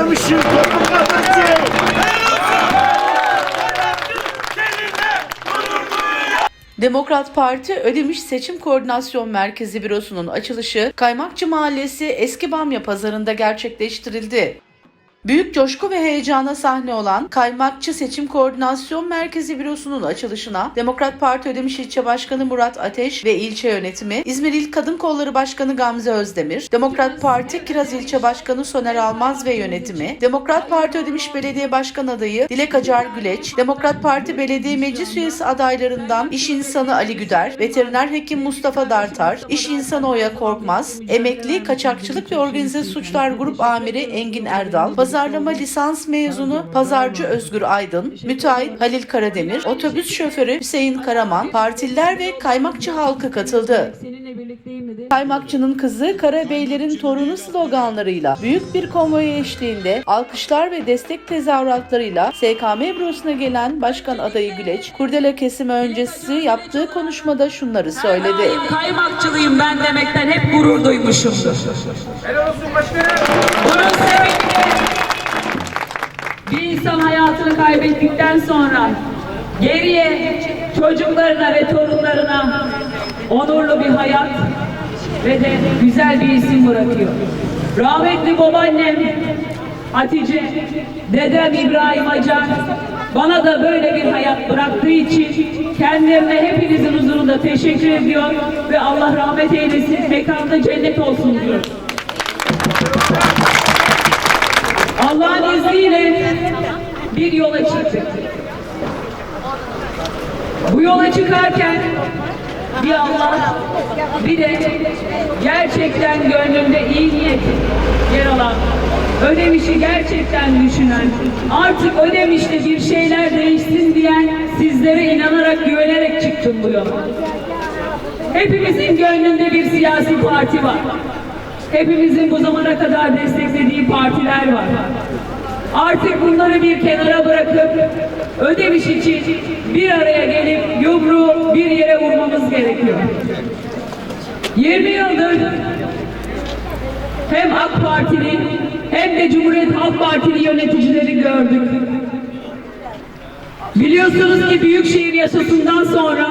özlemişim toplu. Demokrat Parti Ödemiş Seçim Koordinasyon Merkezi Bürosu'nun açılışı Kaymakçı Mahallesi Eski Bamya Pazarı'nda gerçekleştirildi. Büyük coşku ve heyecana sahne olan Kaymakçı Seçim Koordinasyon Merkezi Bürosu'nun açılışına Demokrat Parti Ödemiş İlçe Başkanı Murat Ateş ve ilçe yönetimi, İzmir İl Kadın Kolları Başkanı Gamze Özdemir, Demokrat Parti Kiraz İlçe Başkanı Soner Almaz ve yönetimi, Demokrat Parti Ödemiş Belediye Başkan Adayı Dilek Acar Güleç, Demokrat Parti Belediye Meclis Üyesi adaylarından İş İnsanı Ali Güder, Veteriner Hekim Mustafa Dartar, İş İnsanı Oya Korkmaz, Emekli Kaçakçılık ve Organize Suçlar Grup Amiri Engin Erdal, Pazarlama Lisans Mezunu Pazarcı Özgür Aydın, Müteahhit Halil Karademir, Otobüs Şoförü Hüseyin Karaman, partililer ve kaymakçı halkı katıldı. Seninle birlikteyim dedi. Kaymakçının kızı Karabeylerin torunu sloganlarıyla büyük bir konvoy eşliğinde alkışlar ve destek tezahüratlarıyla SKM bürosuna gelen Başkan adayı Güleç, kurdele kesimi öncesi yaptığı konuşmada şunları söyledi. Kaymakçılıyım ben demekten hep gurur duymuşumdur. Helal olsun başkanım. Bunun sebebi bir insan hayatını kaybettikten sonra geriye çocuklarına ve torunlarına onurlu bir hayat ve de güzel bir isim bırakıyor. Rahmetli babaannem Hatice, dedem İbrahim Acar bana da böyle bir hayat bıraktığı için kendilerine hepinizin huzurunda teşekkür ediyor ve Allah rahmet eylesin, mekanda cennet olsun diyor. Allah'ın izniyle bir yola çıktık. Bu yola çıkarken bir Allah bir de gerçekten gönlünde iyi niyet yer alan Ödemiş'i gerçekten düşünen, artık Ödemiş'te bir şeyler değişsin diyen sizlere inanarak, güvenerek çıktım bu yola. Hepimizin gönlünde bir siyasi parti var. Hepimizin bu zamana kadar desteklediği partiler var. Artık bunları bir kenara bırakıp ödemiş için bir araya gelip yumruğu bir yere vurmamız gerekiyor. 20 yıldır hem AK Partili hem de Cumhuriyet Halk Partili yöneticileri gördük. Biliyorsunuz ki Büyükşehir yasasından sonra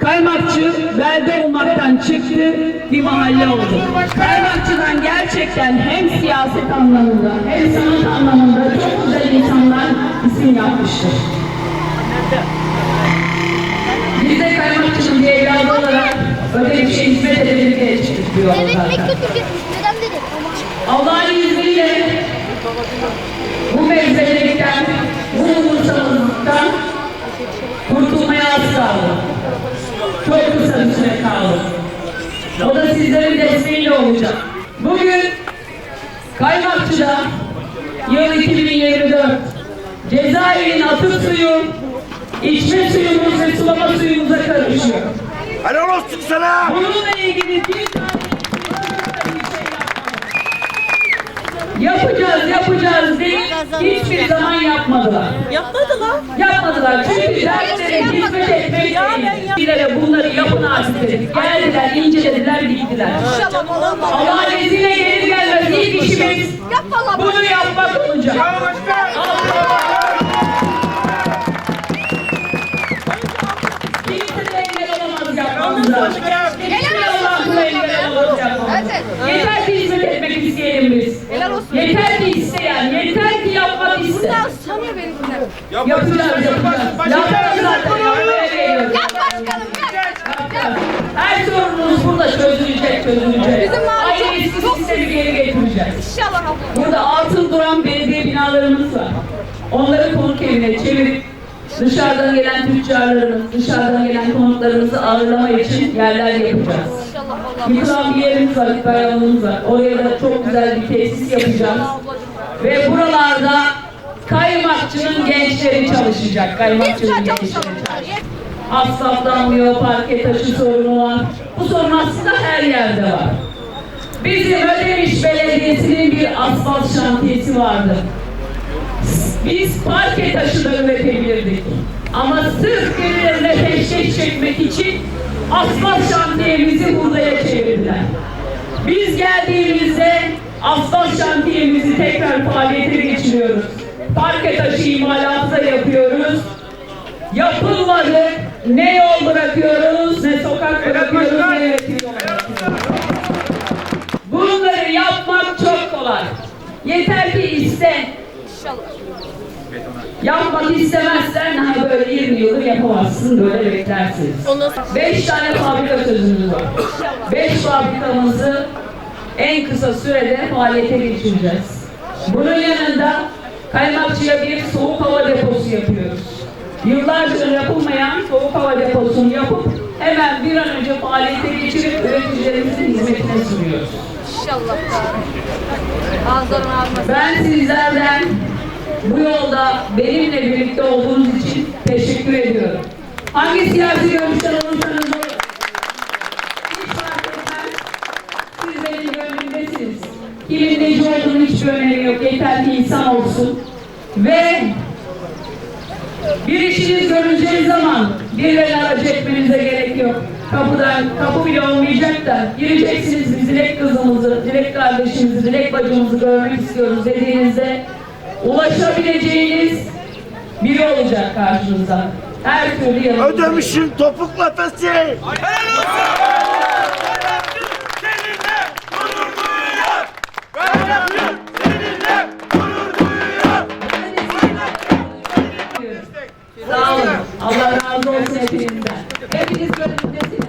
Kaymakçı belde olmaktan çıktı, bir mahalle oldu. Kaymakçıdan gerçekten hem siyaset anlamında hem sanat anlamında çok güzel insanlar isim yapmıştır. Biz de Kaymakçı'nın bir evladı olarak öyle bir şey hizmet edelim diye çıktık Evet zaten. Allah'ın izniyle bu mevzelikten, bu umursamazlıktan kurtulmaya az kaldı. Çok kısa bir süre kaldı. O da sizlerin desteğiyle olacak. Bugün Kaymakçı'da yıl 2024 cezaevinin atık suyu içme suyumuz ve sulama suyumuza karışıyor. Helal olsun sana. Bununla ilgili bir tane Yapacağız, yapacağız diye hiçbir zaman yapmadılar. Yapmadılar. Yapmadılar çünkü derslere hizmet etmek değil. bunları yapın artık dedik. Geldiler, incelediler, gittiler. Allah'ın izniyle gelir gelmez ilk işimiz bunu yapmak olacak. Yeter ki isteyen, yeter ki yapmak isteyen. Sanıyor beni bunlar. Yapacağız, yapacağız. Yapacağız zaten. Yap başkanım yap. Her sorunumuz burada çözülecek, çözülecek. Bizim Aynı eski çok- sistemi geri getireceğiz. İnşallah abla. Burada altın duran belediye binalarımız var. Onları konuk evine çevirip dışarıdan gelen tüccarlarımız, dışarıdan gelen konuklarımızı ağırlama için yerler yapacağız. Yıkılan bir yerimiz var, yıkılan var. Oraya da çok güzel bir tesis yapacağız. Ve buralarda kaymakçının gençleri çalışacak. Kaymakçının gençleri. çalışıyoruz. Asfaltlanmıyor, parke taşı sorunu var. Bu sorun aslında her yerde var. Bizim Ödemiş Belediyesi'nin bir asfalt şantiyesi vardı. Biz parke taşı da üretebilirdik. Ama sırf peşkeş çekmek için asfalt şantiyemizi hurdaya çevirdiler. Biz geldiğimizde Aslan şantiyemizi tekrar faaliyete geçiriyoruz. Parke taşı imalatı yapıyoruz. Yapılmadı. Ne yol bırakıyoruz, ne sokak bırakıyoruz, ne bırakıyoruz. Bunları yapmak çok kolay. Yeter ki iste. Yapmak istemezsen ha böyle 20 yıldır yapamazsın, böyle beklersin. Ondan sonra. Beş tane fabrika sözümüz var. Beş fabrikamızı en kısa sürede faaliyete geçireceğiz. Bunun yanında Kaymakçı'ya bir soğuk hava deposu yapıyoruz. Yıllarca yapılmayan soğuk hava deposunu yapıp hemen bir an önce faaliyete geçirip üreticilerimizin hizmetine sunuyoruz. İnşallah. Ağızlarını almasın. Ben sizlerden bu yolda benimle birlikte olduğunuz için teşekkür ediyorum. Hangi siyasi görüşten olursanız olun. Hiç fark etmez. Siz benim gönlümdesiniz. Kimin neci olduğunun hiçbir önemi yok. Yeter ki insan olsun. Ve bir işiniz görüleceği zaman birilerini aracı etmenize gerek yok. Kapıdan, kapı bile olmayacak da gireceksiniz biz dilek kızımızı, dilek kardeşimizi, dilek bacımızı görmek istiyoruz dediğinizde ulaşabileceğiniz biri olacak karşınıza. Her türlü yanınızda. Ödemiş'in topuk nefesi. Sağ olun. Allah razı olsun hepinizden. Hepiniz gönlümdesiniz.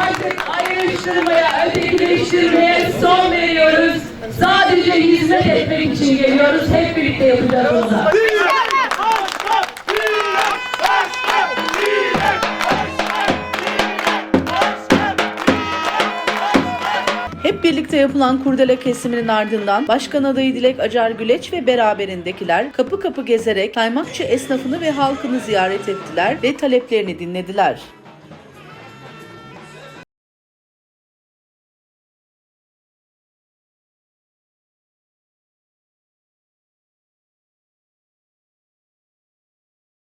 Artık ayrıştırmaya, ötekileştirmeye son veriyoruz. Sadece hizmet etmek için geliyoruz. Hep birlikte yapacağız onu. Hep birlikte yapılan kurdele kesiminin ardından Başkan adayı Dilek Acar Güleç ve beraberindekiler kapı kapı gezerek kaymakçı esnafını ve halkını ziyaret ettiler ve taleplerini dinlediler.